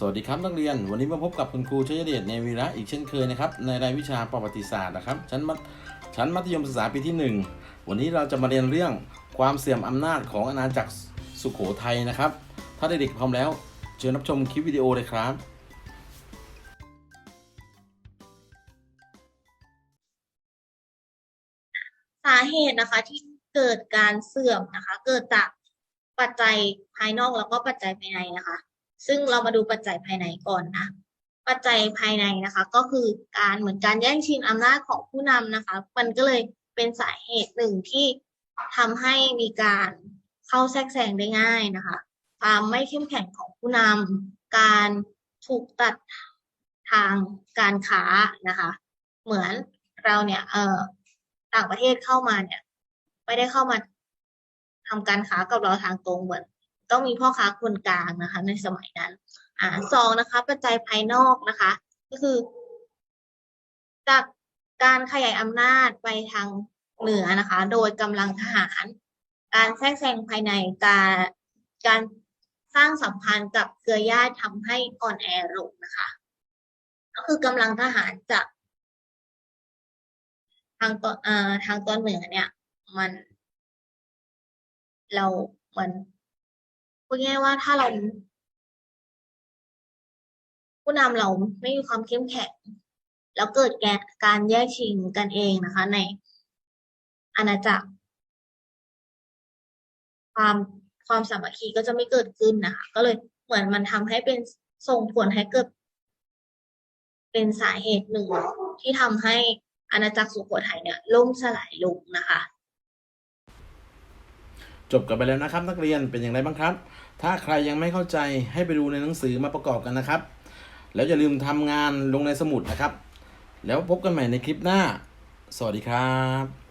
สวัสดีครับนักเรียน วันนี้มาพบกับคุณครูชยเดชในวีระอีกเช่นเคยนะครับในรายวิชาประวัติศาสตร์นะครับชั้นมัธชั้นมัธยมศึกษาปีที่ 1 วันนี้เราจะมาเรียนเรื่องความเสื่อมอำนาจของอาณาจักรสุโขทัยนะครับ ถ้าเด็กๆพร้อมแล้ว เชิญรับชมคลิปวิดีโอเลยครับ สาเหตุนะคะที่เกิดการเสื่อมนะคะ เกิดจากปัจจัยภายนอกแล้วก็ปัจจัยภายในนะคะ ซึ่งเรามาดูปัจจัยภายในก่อนนะ ปัจจัยภายในนะคะ ก็คือการเหมือนการแย่งชิงอำนาจของผู้นำนะคะ มันก็เลยเป็นสาเหตุหนึ่งที่ทำให้มีการเข้าแทรกแซงได้ง่ายนะคะ ความไม่เข้มแข็งของผู้นำการถูกตัดทางการค้านะคะ เหมือนเราเนี่ยเออต่างประเทศเข้ามาเนี่ย ไม่ได้เข้ามาทำการค้ากับเราทางตรงเหมือน ต้องมีพ่อค้าคนกลางนะคะ ในสมัยนั้น อ่าสองนะคะ ปัจจัยภายนอกนะคะ ก็คือ จากการขยายอำนาจไปทางเหนือนะคะ โดยกำลังทหาร การแทรกแซงภายในการการสร้างสัมพันธ์กับเครือญาติทำให้อ่อนแอลงนะคะ ก็คือกำลังทหารจากทางตอนเอ่อทางตอนเหนือเนี่ย มัน เราเหมือน พูดง่ายว่าถ้าเรา ผู้นำเราไม่มีความเข้มแข็ง แล้วเกิดแกการแย่งชิงกันเองนะคะ ในอาณาจักร ความความสามัคคีก็จะไม่เกิดขึ้นนะคะ ก็เลยเหมือนมันทำให้เป็นส่งผลให้เกิด เป็นสาเหตุหนึ่งที่ทำให้อาณาจักรสุโขทัยเนี่ยล่มสลายลงนะคะ จบกันไปแล้วนะครับ นักเรียนเป็นอย่างไรบ้างครับ ถ้าใครยังไม่เข้าใจให้ไปดูในหนังสือมาประกอบกันนะครับ แล้วอย่าลืมทำงานลงในสมุดนะครับ แล้วพบกันใหม่ในคลิปหน้า สวัสดีครับ